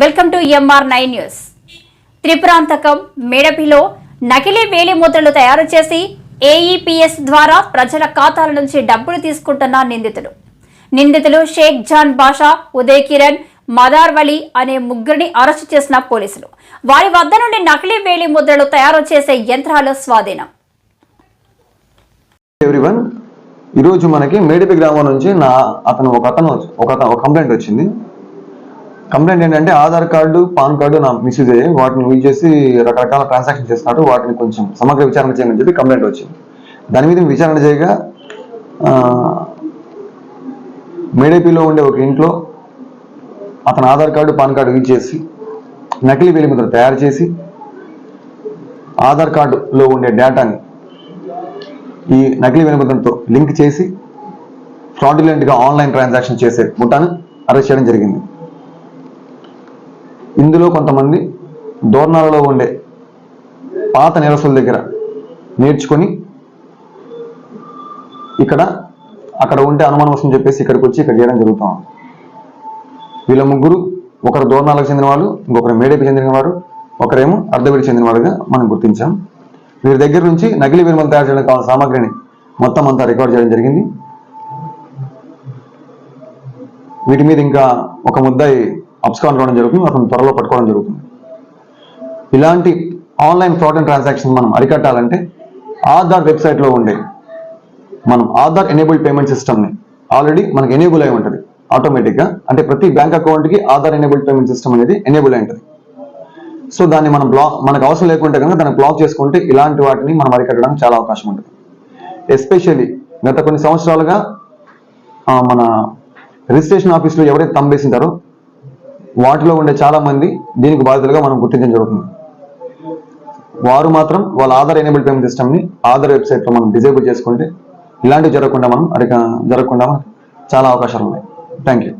Welcome to MR nine news. Tripurantakam మేడపిలో నకిలీ వేలి ముద్రలు తయారు చేసి ఏఈపిఎస్ ద్వారా ప్రజల ఖాతాల నుంచి డబ్బులు తీసుకుంటున్న నిందితులు. నిందితులు షేక్ జాన్ బాషా ఉదయ్ కిరణ్ మదార్వలి అనే ముగ్గురిని అరెస్టు చేసిన పోలీసులు. వారి వద్ద నుండి నకిలీ వేలి ముద్రలు తయారు చేసే యంత్రాలు స్వాధీనం. ఈరోజు మనకి మేడిపి గ్రామం నుంచి నా అతను ఒక అతను ఒక కంప్లైంట్ వచ్చింది. కంప్లైంట్ ఏంటంటే ఆధార్ కార్డు పాన్ కార్డు నా మిస్యూజ్ అయ్యి వాటిని యూజ్ చేసి రకరకాల ట్రాన్సాక్షన్ చేస్తున్నాడు వాటిని కొంచెం సమగ్ర విచారణ చేయమని చెప్పి కంప్లైంట్ వచ్చింది. దాని మీద విచారణ చేయగా మేడేపీలో ఉండే ఒక ఇంట్లో అతను Aadhaar card PAN card use చేసి నకిలీ వేలిముద్ర తయారు చేసి ఆధార్ కార్డులో ఉండే డేటాని ఈ నకిలీ వెనుబదంతో లింక్ చేసి ఫ్రాడ్యులెంట్గా ఆన్లైన్ ట్రాన్సాక్షన్ చేసే ముఠాను అరెస్ట్ చేయడం జరిగింది. ఇందులో కొంతమంది దోర్నాలలో ఉండే పాత నిరసుల దగ్గర నేర్చుకొని ఇక్కడ అక్కడ ఉంటే అనుమానం వస్తుందని చెప్పేసి ఇక్కడికి వచ్చి ఇక్కడ చేయడం జరుగుతాం వీళ్ళ ముగ్గురు ఒకరు దోర్నాలకు చెందిన వాళ్ళు ఇంకొకరు మేడేకి చెందిన వారు ఒకరేమో అర్ధవీడికి చెందిన వాడుగా మనం గుర్తించాం. వీరి దగ్గర నుంచి నకిలీ విరుమలు తయారు చేయడానికి కావాల్సిన సామాగ్రిని మొత్తం అంతా రికార్డ్ చేయడం జరిగింది. వీటి మీద ఇంకా ఒక ముద్దాయి అబ్స్కాన్ రావడం జరుగుతుంది అతను త్వరలో పట్టుకోవడం జరుగుతుంది. ఇలాంటి ఆన్లైన్ ఫ్రాడ్ అండ్ ట్రాన్సాక్షన్ మనం అరికట్టాలంటే ఆధార్ వెబ్సైట్లో ఉండే మనం ఆధార్ ఎనేబుల్డ్ పేమెంట్ సిస్టమ్ని ఆల్రెడీ మనకి ఎనేబుల్ అయి ఉంటుంది ఆటోమేటిక్గా. అంటే ప్రతి బ్యాంక్ అకౌంట్కి ఆధార్ ఎనేబుల్డ్ పేమెంట్ సిస్టమ్ అనేది ఎనేబుల్ అయి ఉంటుంది. సో దాన్ని మనం బ్లాక్ మనకు అవసరం లేకుంటే కనుక దాన్ని బ్లాక్ చేసుకుంటే ఇలాంటి వాటిని మనం అరికట్టడానికి చాలా అవకాశం ఉంటుంది. ఎస్పెషల్లీ గత కొన్ని సంవత్సరాలుగా మన రిజిస్ట్రేషన్ ఆఫీస్లో ఎవరైతే తంబేసింటారో వాటిలో ఉండే చాలా మంది దీనికి బాధితులుగా మనం గుర్తించడం జరుగుతుంది. వారు మాత్రం వాళ్ళ ఆధార్ ఎనేబుల్ పేమెంట్ సిస్టమ్ని ఆధార్ వెబ్సైట్లో మనం డిజేబుల్ చేసుకుంటే ఇలాంటివి జరగకుండా మనం అడిగ జరగకుండా చాలా అవకాశాలు ఉన్నాయి. Thank you